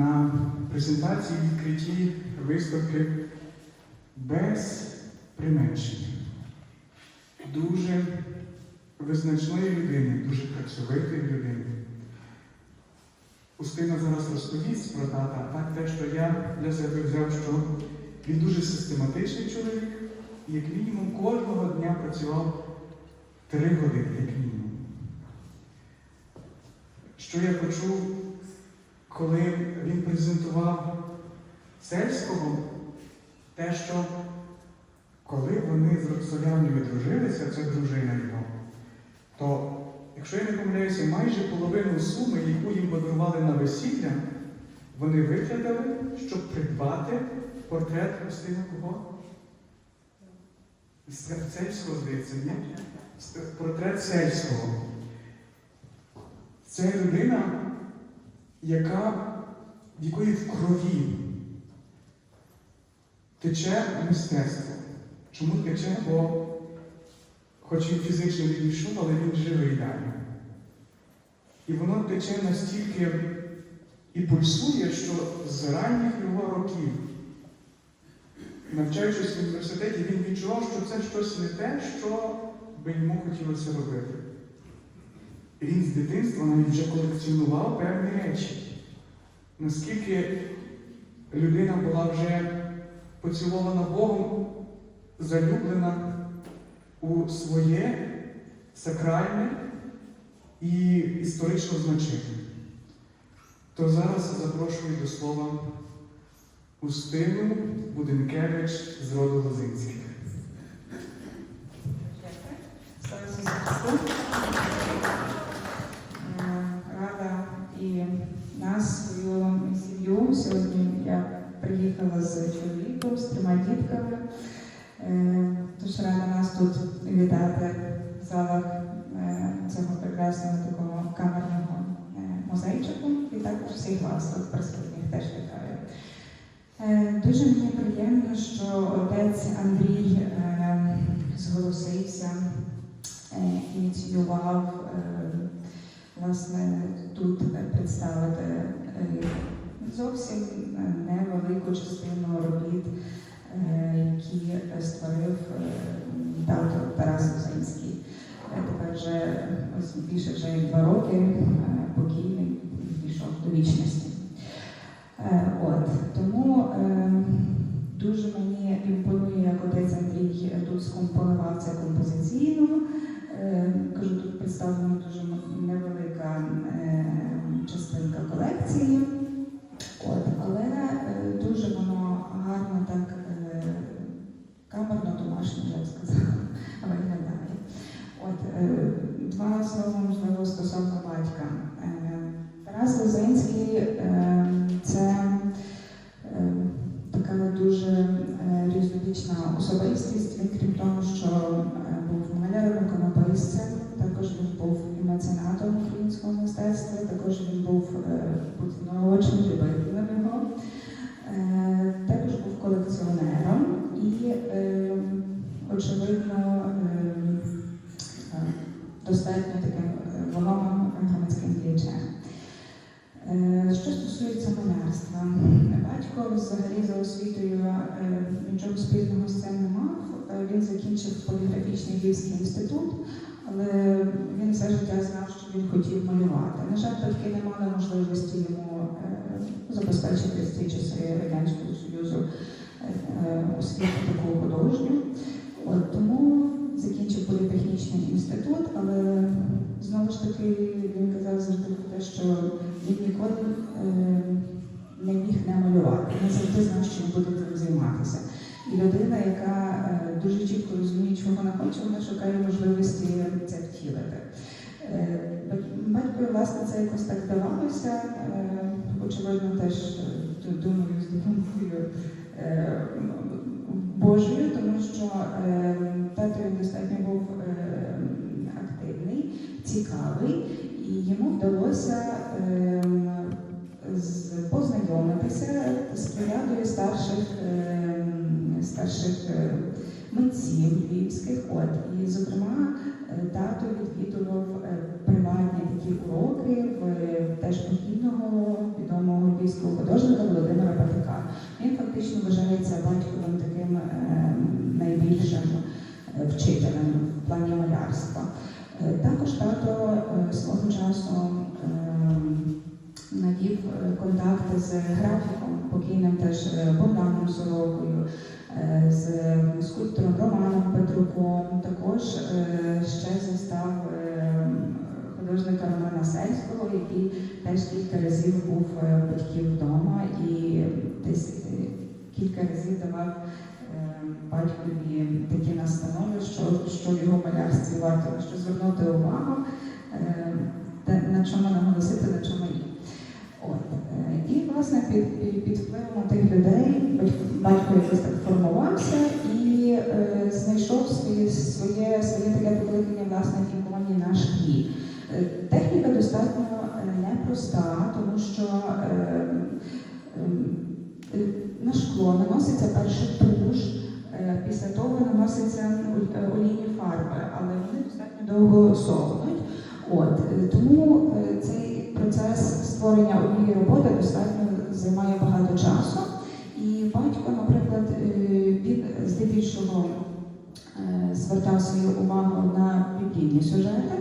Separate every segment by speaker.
Speaker 1: на презентації відкритті виставки без применшення. Дуже визначної людини, дуже працьовитої людини. Устина зараз розповість про тата, так те, що я для себе взяв, що він дуже систематичний чоловік, і як мінімум кожного дня працював три години, як мінімум. Що я почув, коли він презентував сельського, те, що коли вони з Роксоляною дружилися, це дружина його, то, якщо я не помиляюся, майже половину суми, яку їм подарували на весілля, вони витратили, щоб придбати портрет Устина кого? Сельського, здається, ні? Портрет сельського. Це людина, яка, в якої в крові тече мистецтво. Чому тече? Бо хоч він фізично відійшов, але він живий далі. І воно тече настільки і пульсує, що з ранніх його років, навчаючись в університеті, він відчував, що це щось не те, що би йому хотілося робити. Він з дитинства навіть вже колекціонував певні речі. Наскільки людина була вже поцілована Богом, залюблена у своє сакральне і історично значення. То зараз запрошую до слова Устину Буденкевич з роду Лозинських.
Speaker 2: Слава Сьогодні я приїхала з чоловіком, з трьома дітками. Е, Тож рада нас тут вітати в залах е, цього прекрасного такого камерного е, музейчику. І також всіх вас тут присутніх теж вітаю. Е, Дуже мені приємно, що отець Андрій зголосився ініціював власне тут представити зовсім невелику частину робіт, е, які створив е, тато Тарас Лозинський. Е, Тепер вже ось більше вже два роки е, покійний пішов до вічності. Е, От тому е, дуже мені імпонує, як отець Андрій тут скомпонував це композиційно. Е, Кажу, тут представлена дуже невелика е, частинка колекції, От, але е, дуже воно гарно так е, камерно домашньо, я б сказала, виглядає. От, е, два слова, можливо, стосовно батька. Тарас Лозинський це така дуже різнобічна особистість. Він, крім того, що був маляром, іконописцем, також він був і меценатом українського мистецтва, також він був поціновувачем, любителем очевидно, е, е, достатньо таким е, вагомим громадським діячем. Що стосується малярства, батько взагалі за освітою нічого спільного з цим не мав. Він закінчив поліграфічний Львівський інститут, але він все життя знав, що він хотів малювати. На жаль, батьки не мали можливості йому забезпечити ці часи Радянського Союзу освіту таку художню. От, тому закінчив політехнічний інститут, але знову ж таки він казав завжди про те, що він ніколи е, не міг не малювати. Він завжди знав, що він буде цим займатися. І людина, яка е, дуже чітко розуміє, чого вона хоче, вона шукає можливості це втілити. Е, бать- власне, це якось так вдавалося. Е, Очевидно, теж е, думаю, з допомогою Божою, тому що е, тато достатньо був е, активний, цікавий, і йому вдалося е, з- познайомитися з порядою старших, е, старших е, митців львівських. От. І, зокрема, Тато відвідував приватні такі уроки в теж покійного відомого львівського художника Володимира Патика. Він фактично вважається батьковим таким е, найбільшим е, вчителем в плані малярства. Е, Також тато свого часу навів контакти з графіком, покійним теж Богданом Сорокою, з скульптором Романом Петруком. Сельського, який теж кілька разів був е, батьків вдома і десь е, кілька разів давав е, батькові такі настанови, що, що в його малярстві варто що звернути увагу, на чому наголосити, на чому ні. От. І, власне, під, під, під впливом тих людей батько, якось так формувався і е, знайшов своє, своє, своє таке покликання власне іконі на шклі. Е, Техніка достатньо е, непроста, тому що ем, е, на шкло наноситься перше туш, е, після того наноситься олійні фарби, але вони достатньо довго сохнуть. От, тому цей процес створення однієї роботи достатньо займає багато часу. І батько, наприклад, він здебільшого звертав свою увагу на біблійні сюжети.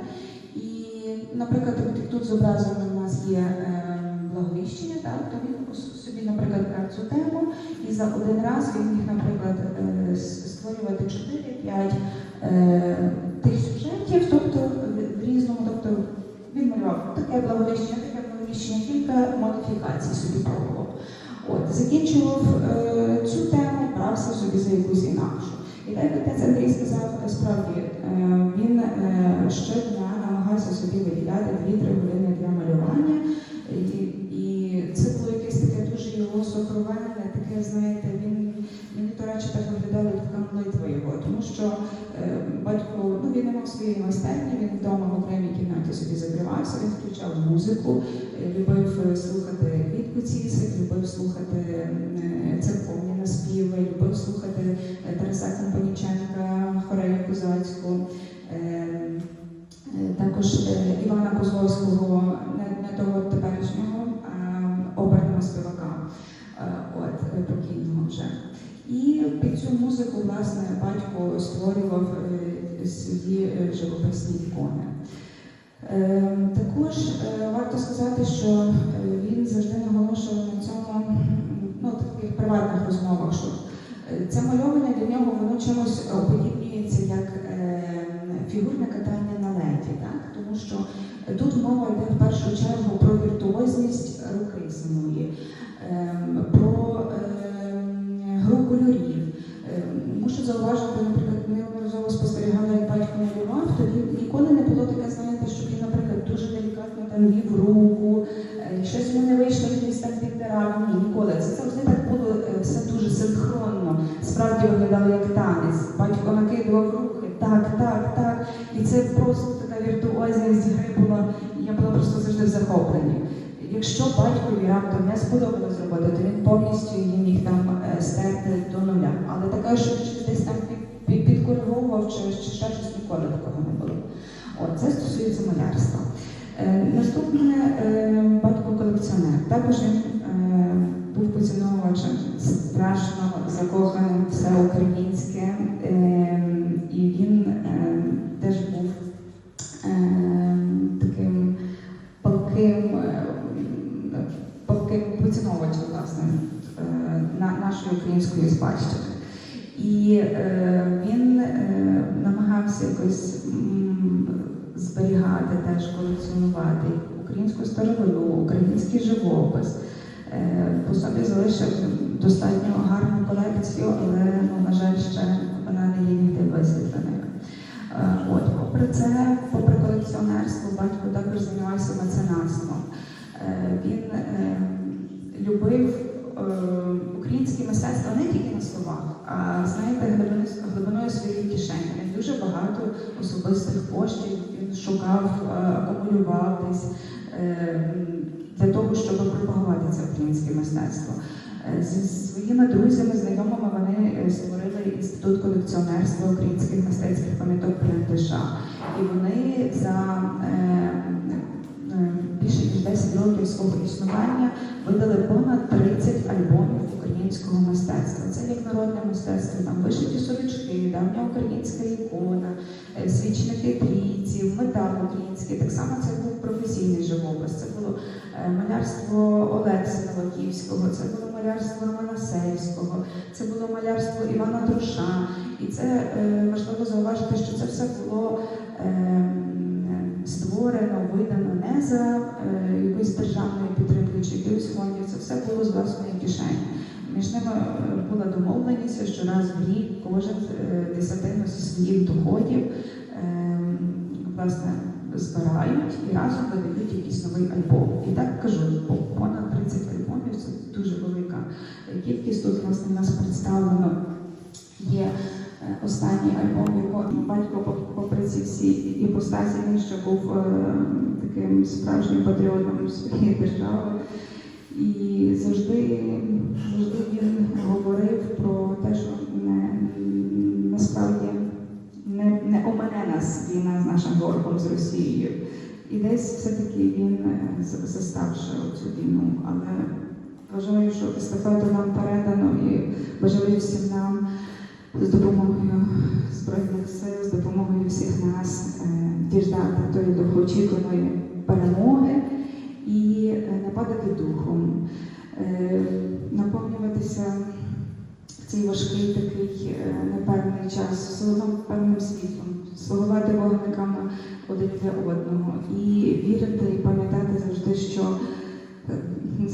Speaker 2: Наприклад, тут зображено у нас є е, благовіщення, так, то він собі, наприклад, брав цю тему, і за один раз він міг, наприклад, е, створювати 4-5 е, тих сюжетів, тобто в- різному, тобто він малював таке благовіщення, таке благовіщення, кілька модифікацій собі пробував. От, закінчував е, цю тему, брався собі за якусь інакшу. І так отець Андрій сказав, справді е, він е, щодня намагався собі виділяти 2-3 години для малювання. І, і це було якесь таке дуже його сокровенне, таке, знаєте, він мені то радше так виглядало така молитва його, тому що е, батько ну, він не мав своєї майстерні, він вдома в окремій кімнаті собі закривався, він включав музику, е, любив слухати Квітку Цісик, любив слухати е, церковні наспіви, любив слухати Тараса Компаніченка, Хорею Козацьку. Е, Також е, Івана Козловського, не, того теперішнього, а оперного співака, е, от, е, покійного вже. І під цю музику, власне, батько створював е, свої е, живописні ікони. Е, Також е, варто сказати, що е, він завжди наголошував на цьому ну, таких приватних розмовах, що е, це мальовання для нього воно чимось подібнюється як е, фігурне катання на леді, так? тому що тут мова йде в першу чергу про віртуозність руки самої, ем, про ем, гру кольорів. Ем, Мушу зауважити, наприклад, неодноразово спостерігала, як батько малював, тоді ніколи не було таке, знаєте, щоб він, наприклад, дуже делікатно там вів Якщо батькові раптом не сподобалось зробити, то він повністю її міг там е, стерти до нуля. Але така, що десь там під, під, підкориговував чи, ще щось ніколи такого не було. От, це стосується малярства. Е, наступне е, батько колекціонер. Також він е, був поціновувачем страшно закоханим все українське, е, і він е, теж був е, таким палким нашої української спадщини. І е, він е, намагався якось зберігати, теж колекціонувати українську старовину, український живопис. Е, по собі залишив достатньо гарну колекцію, але, ну, на жаль, ще вона не є ніде висвітленою. Е, От, попри це, попри колекціонерство, батько також займався меценатством. Е, Він любив словах, а знаєте, глибиною, своєї кишені. Він дуже багато особистих коштів він шукав, е, акумулював десь е, для того, щоб пропагувати це українське мистецтво. Е, Зі своїми друзями, знайомими вони створили інститут колекціонерства українських мистецьких пам'яток ПНТШ. І вони за більше ніж 10 років свого існування видали понад 30 альбомів українського мистецтва. Це як народне мистецтво, там вишиті сорочки, давня українська ікона, е, свічники трійців, метал український. Так само це був професійний живопис. Це було е, малярство Олекси Новаківського, це було малярство Романа Сельського, це було малярство Івана Труша. І це е, важливо зауважити, що це все було створено, видано не за е, якоюсь державною підтримкою чи якихось фондів. Це все було з власної кишені. Між ними е, була домовленість, що раз в рік кожен е, десятину зі своїх доходів ем, власне збирають і разом видають якийсь новий альбом. І так кажу, понад 30 альбомів це дуже велика кількість. Тут власне в нас представлено є е, останній альбом, його батько попри ці всі іпостасі, він ще був таким справжнім патріотом своєї держави. І завжди, завжди він говорив про те, що не, насправді не, не омине нас війна з нашим ворогом з Росією. І десь все-таки він е, з- цю війну. Але вважаю, що естафету нам передано і бажаю всім нам з допомогою Збройних сил, з допомогою всіх нас е, діждати тої довгоочікуваної перемоги і е, не падати духом, е, наповнюватися в цей важкий такий е, непевний час, одно певним світлом, слугувати вогниками один для одного. І вірити і пам'ятати завжди, що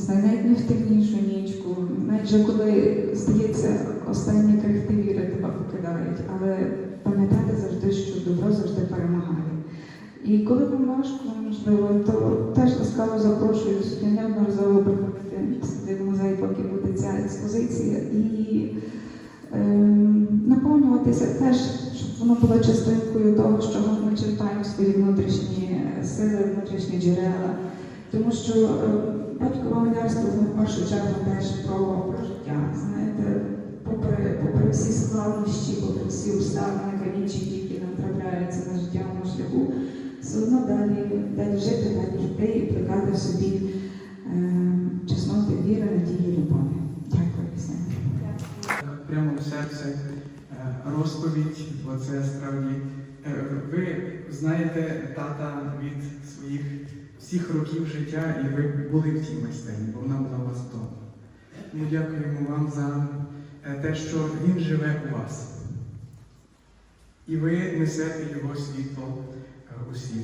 Speaker 2: навіть не в темнішу нічку, навіть коли здається, останні крихти віри тебе покидають, але пам'ятати завжди, що добро завжди перемагає. І коли вам важко, можливо, то теж ласкаво запрошую сюди неодноразово приходити сюди в музей, поки буде ця експозиція, і ем, наповнюватися теж, щоб воно було частинкою того, що ми черпаємо свої внутрішні сили, внутрішні джерела. Тому що е, батькове малярство в першу чергу теж про, про життя. Знаєте, попри, попри всі складнощі, попри всі обставини, камінчики, які нам трапляються на життєвому шляху, все одно далі, далі жити, далі йти і плекати в собі е, чесноти віри, надії, любові. Дякую всім.
Speaker 1: Прямо в серце е, розповідь, бо це справді. е, Ви знаєте тата від своїх всіх років життя, і ви були в цій майстерні, бо вона була у вас вдома. Ми дякуємо вам за те, що він живе у вас. І ви несете його світло е.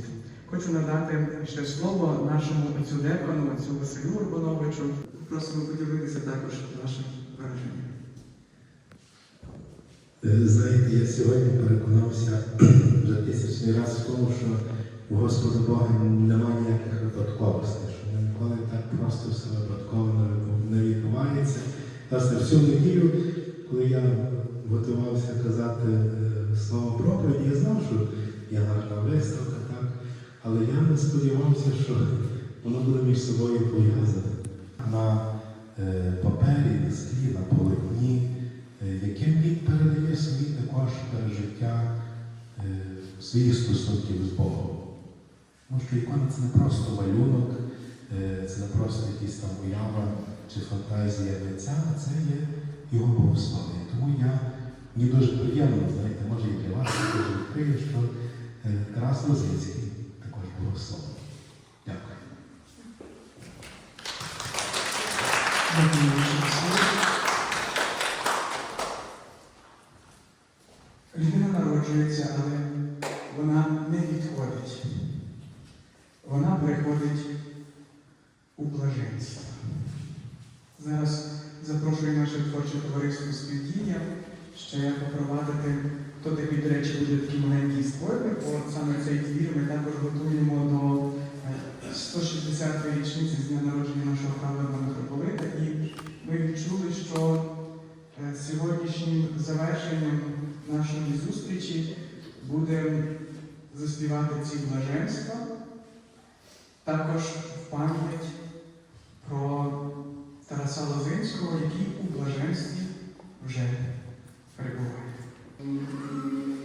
Speaker 1: Хочу надати ще слово нашому отцю декану, отцю Василю Урбановичу. Просимо поділитися також вашим враженням.
Speaker 3: Е, Знаєте, я сьогодні переконався вже тисячний раз в тому, що у Господа Бога немає ніяких випадковостей, що ніколи так просто все випадково не- не відбувається. Власне, всю неділю, коли я готувався казати е, слово проповіді, я знав, що є гарна виставка, так, але я не сподівався, що воно буде між собою пов'язане. На е, папері, на склі, на полотні, е, яким він передає собі також пережиття е, своїх стосунків з Богом. Тому що ікона це не просто малюнок, е, це не просто якась там уява чи фантазія митця, а це є його богослов'я. Тому я, мені дуже приємно, знаєте, може і для вас дуже відкрию, що е, Тарас Лозинський також богословний. Дякую.
Speaker 1: Людина народжується, але вона не відходить. Вона приходить у блаженство. Зараз запрошую наше творче товариство співдія ще попровадити, то до речі, буде такий маленький спойлер, бо саме цей твір ми також готуємо до е, 160-ї річниці з дня народження нашого праведного митрополита. І ми відчули, що е, сьогоднішнім завершенням нашої зустрічі буде заспівати ці блаженства, також в пам'ять про Тараса
Speaker 4: Лозинського, який у блаженстві вже перебуває. Thank you.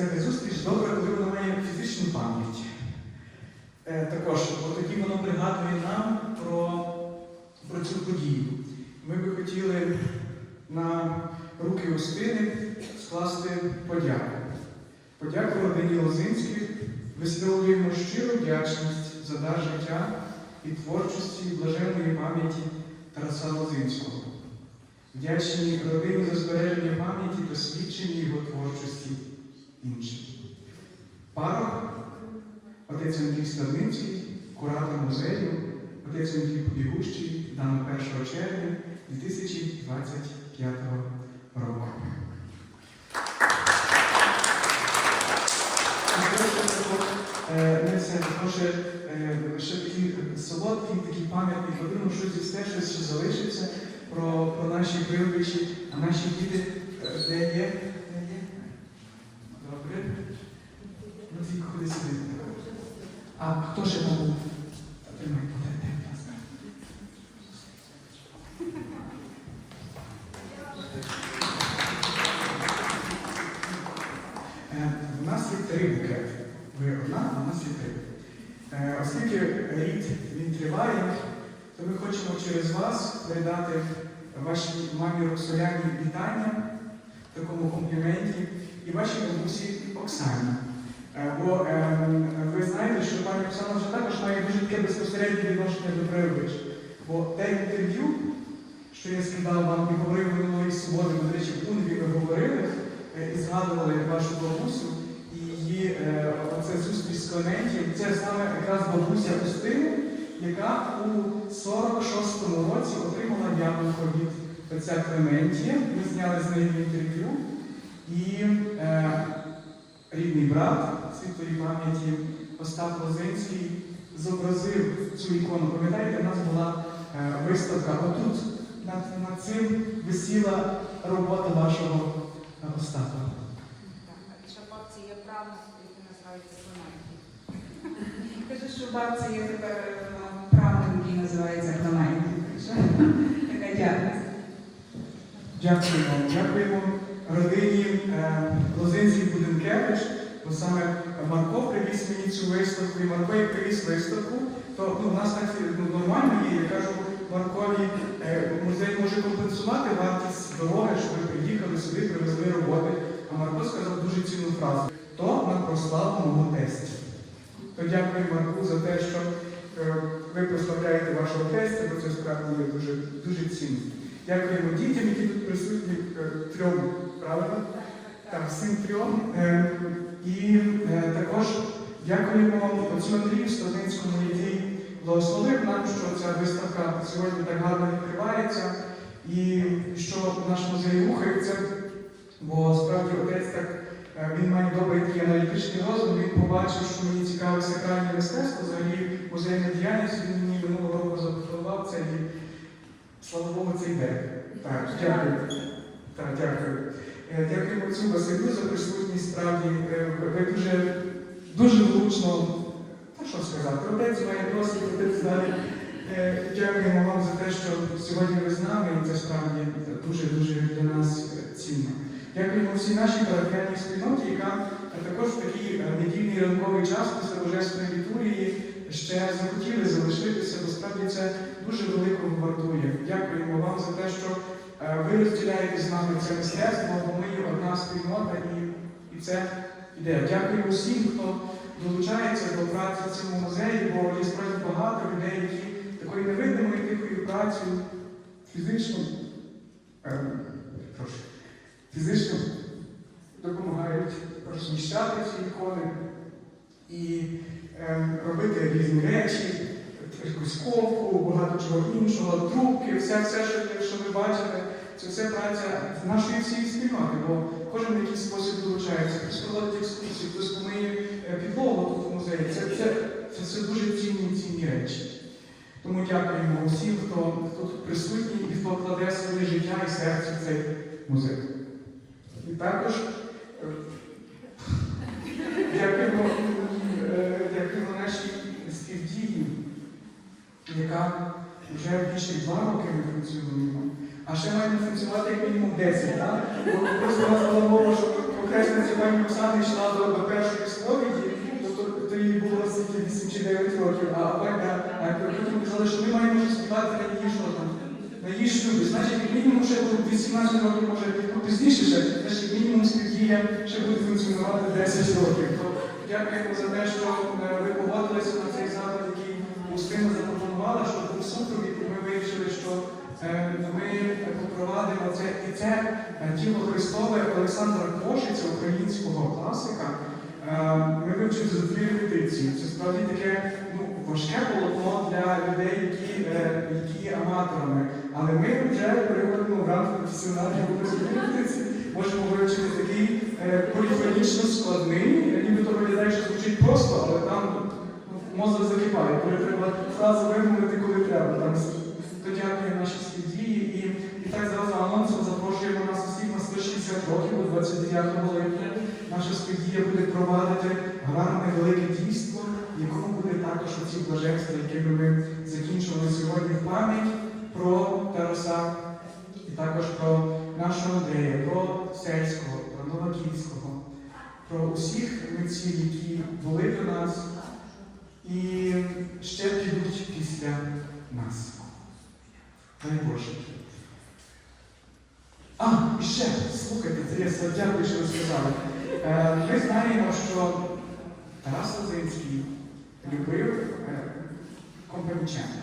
Speaker 4: Всяка зустріч добре, коли вона має фізичну пам'ять. Е, також, от тоді воно пригадує нам про, про цю подію. Ми би хотіли на руки Устини скласти подяку. Подяку родині Лозинських, висловлюємо щиру вдячність за дар життя і творчості блаженної пам'яті Тараса Лозинського. Вдячні родині за збереження пам'яті та свідчення його творчості іншим. Парох, отець Андрій Ставницький, куратор музею, отець Андрій Побігущий, дано 1 червня 2025 року. Е, Не це також е, ще такий солодкий, такий пам'ятний подумав, що зі все щось залишиться про, про наші прилбичі, а наші діти е, де є? Де є? Добре. Ну тільки ходи сюди. А хто ще там був? Тримай, подайте, будь ласка. Е, У нас є три букети. Ви одна, а у нас є три. Е, Оскільки рід він триває, то ми хочемо через вас передати вашій мамі Роксоляні вітання в такому компліменті і вашій бабусі Оксані. Е, Бо е, ви знаєте, що пані Оксана вже також має дуже таке безпосереднє відношення до Прилбич. Бо те інтерв'ю, що я скидав вам і говорив минулої суботи, ми, до речі, в Унві ви говорили е, і згадували вашу бабусю і її е, оце
Speaker 1: із Клементів. Це саме якраз бабуся Устини, яка у 46-му році отримала яблуко від отця Клементія. Ми зняли з нею інтерв'ю. І е, рідний брат світлої пам'яті Остап Лозинський зобразив цю ікону. Пам'ятаєте, у нас була е, виставка. Отут над, над цим висіла робота вашого е, Остапа.
Speaker 5: Так, ще бабці є правнук, який називається Клементій.
Speaker 2: Кажу, що бабця є тепер е, правним, який називається Клементій. Така дякую.
Speaker 1: Дякуємо. Дякуємо родині е, Лозинський Буденкевич, бо саме Марко привіз мені цю виставку, і Марко як привіз виставку, то ну, у нас так ну, нормально є. Я кажу, Маркові е, музей може компенсувати вартість дороги, що ви приїхали сюди, привезли роботи. А Марко сказав дуже цінну фразу. То на прославу тестя. Дякую Марку за те, що е, ви прославляєте вашого тестя, бо це справді є дуже, дуже цінно. Дякуємо дітям, які тут присутні е, трьом, правильно? Так, всім трьом. Е, І також дякуємо отцю Андрію Стадинському, який благословив нам, що ця виставка сьогодні так гарно відкривається і що наш музей рухається, бо справді отець так. Е, Він має добрий такий аналітичний розум, він побачив, що мені цікаве сакральне мистецтво, взагалі музейна діяльність, він мені минулого року запропонував це і слава Богу, це йде. Так, дякую. Так, дякую. Е, Дякуємо отцю Василю за присутність справді. Е, Ви дуже, дуже влучно, та що сказати, отець має досвід, отець. Е, Дякуємо вам за те, що сьогодні ви з нами, і це справді дуже-дуже для нас е, цінно. Дякуємо всій нашій парафіальній спільноті, яка також в такий е, недільний ранковий час після Божественної літургії ще захотіли залишитися, бо справді це дуже великого вартує. Дякуємо вам за те, що е, ви розділяєте з нами це мистецтво, бо ми є одна спільнота і, і це ідея. Дякую усім, хто долучається до праці в цьому музеї, бо є справді багато людей, які такою невидимою тихою працею фізично, е, прошу, фізично допомагають розміщати ці ікони і е, робити різні речі, якусь ковку, багато чого іншого, трубки, все, все, що, що ви бачите, це все праця нашої всієї спільноти, бо кожен в якийсь спосіб долучається, хтось проводить екскурсії, хтось помиє е, підлогу тут в музеї. Це, це, це все дуже цінні цінні речі. Тому дякуємо усім, хто, хто тут присутній і хто кладе своє життя і серце в цей музей. І також е, дякуємо, е, нашій співдії, яка вже більше два роки ми функціонуємо. А ще маємо функціонувати як мінімум 10, так? Бо просто нас слава Богу, що похресниця пані Оксана йшла до, першої сповіді, то, то їй було скільки 8 чи 9 років, а, а, а потім казали, що ми маємо вже співати її там, на її шлюбі. Значить, як мінімум ще буде 18 років, може пізніше значить, як мінімум співдія ще буде функціонувати 10 років. То дякуємо за те, що е, ви погодилися на цей заклад, який Устина запропонувала, що був супровід, і ми вирішили, що е, ми попровадимо це і це е, тіло Христове Олександра Кошиця, українського класика. Ми вивчили за дві репетиції. Це справді таке ну, важке полотно для людей, які, е, які аматорами. Але ми вже переходимо в ранг професіоналів у репетиції. Можемо вивчити такий е, поліфонічно складний, нібито виглядає, що звучить просто, але там мозок закипає, коли треба фразу вимовити, коли треба. Там, то дякую нашій співдії. І, і так зразу анонсом запрошуємо нас усіх на 160 років у 29 липня. Наша співдія буде провадити гарне велике дійство, якому також блаженства, якими ми закінчували сьогодні пам'ять про Тараса і також про нашого Андрея, про Сельського, про Новаківського, про усіх митців, які були до нас і ще підуть після нас. Дай Боже. А, і ще, слухайте, Терesa, дякую, що ви сказали. Е, ми знаємо, що Тарас Лозинський любив е, Компаніченка.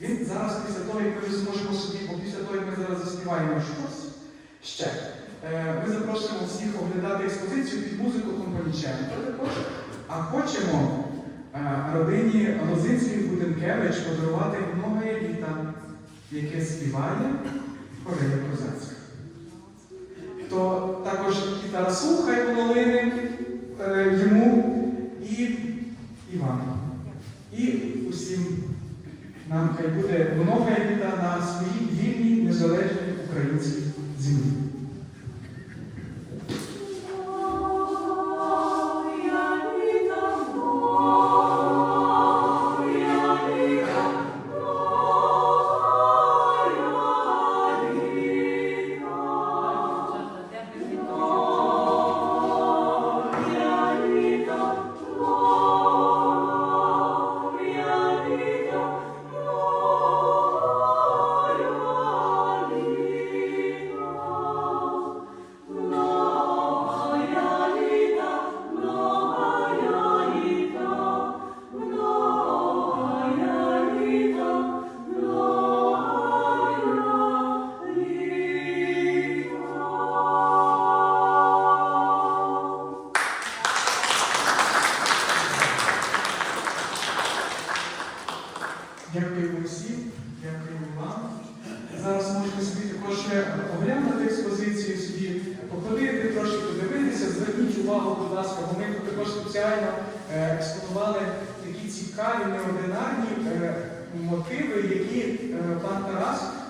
Speaker 1: Він зараз, після того, як ми зможемо собі, бо після того, як ми зараз заспіваємо щось, ще, е, ми запрошуємо всіх оглядати експозицію під музику Компаніченка також. А хочемо е, родині Лозинських Буденкевич подарувати многое літа, яке співає Корея Козацька. То також Тарасу хай половини йому і Івану. І усім нам хай буде літа на своїй вільній незалежній українській землі.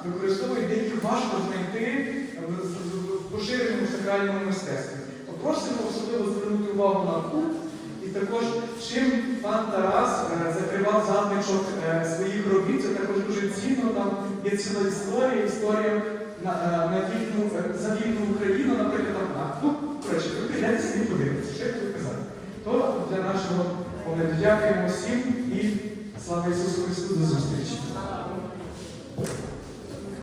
Speaker 1: Тарас використовує, де їх важко знайти в, в- поширеному сакральному мистецтві. То просимо особливо звернути увагу на культ, і також чим пан Тарас е, закривав затичок е, своїх робіт, це також дуже цінно. Там є ціла історія, історія на, е, на вільну, е, за вільну Україну, наприклад, там, а, ну, коротше, ви собі подивитися, що я казати. То для нашого погляду дякуємо всім і слава Ісусу Христу до зустрічі.